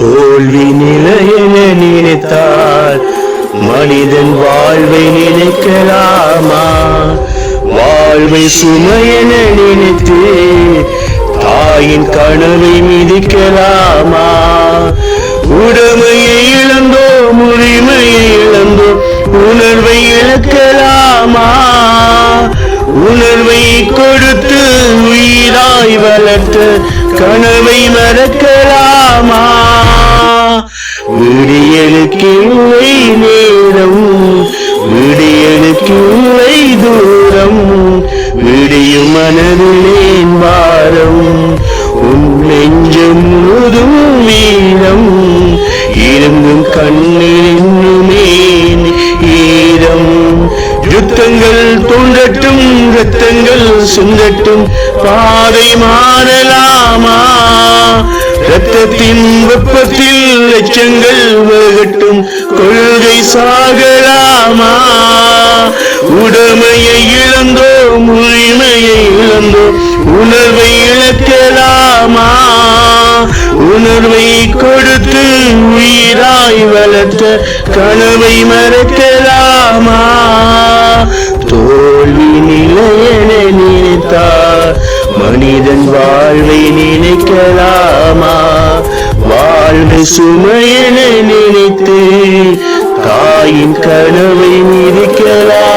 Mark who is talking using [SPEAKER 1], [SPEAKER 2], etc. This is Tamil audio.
[SPEAKER 1] தோல்வி நிலையென நினைத்தால் மனிதன் வாழ்வை நினைக்கலாமா? வாழ்வை சுமையென நினைத்து தாயின் கனவை மிதிக்கலாமா? உடமையை இழந்தோ உரிமையை இழந்தோ உணர்வை இழக்கலாமா? உணர்வை கொடுத்து உயிராய் வளர்த்து கனவை மறக்கலாமா? விடியலுக்கில்லை நேரம். விடியலுக்கில்லை தூரம். விடியும் மனதிலேன் வாரம் உன் நெஞ்சம் முழுதும் வீரம். இருந்தும் கண்ணில் தோன்றட்டும் ரத்தங்கள் சிந்தட்டும் பாதை மாறலாமா? ரத்தத்தின் வெப்பத்தில் லட்சங்கள் வேகட்டும் கொள்கை சாகலாமா? உடமையை இழந்தோம் உரிமையை இழந்தோம் உணர்வை இழக்கலாமா? உணர்வை கொடுத்து உயிராய் வளர்த்த கனவை மறக்கலாம் நிலையென நினைத்தார். மனிதன் வாழ்வை நினைக்கலாமா? வாழ்வு சுமையென நினைத்து தாயின் கனவை மிதிக்கலாம்.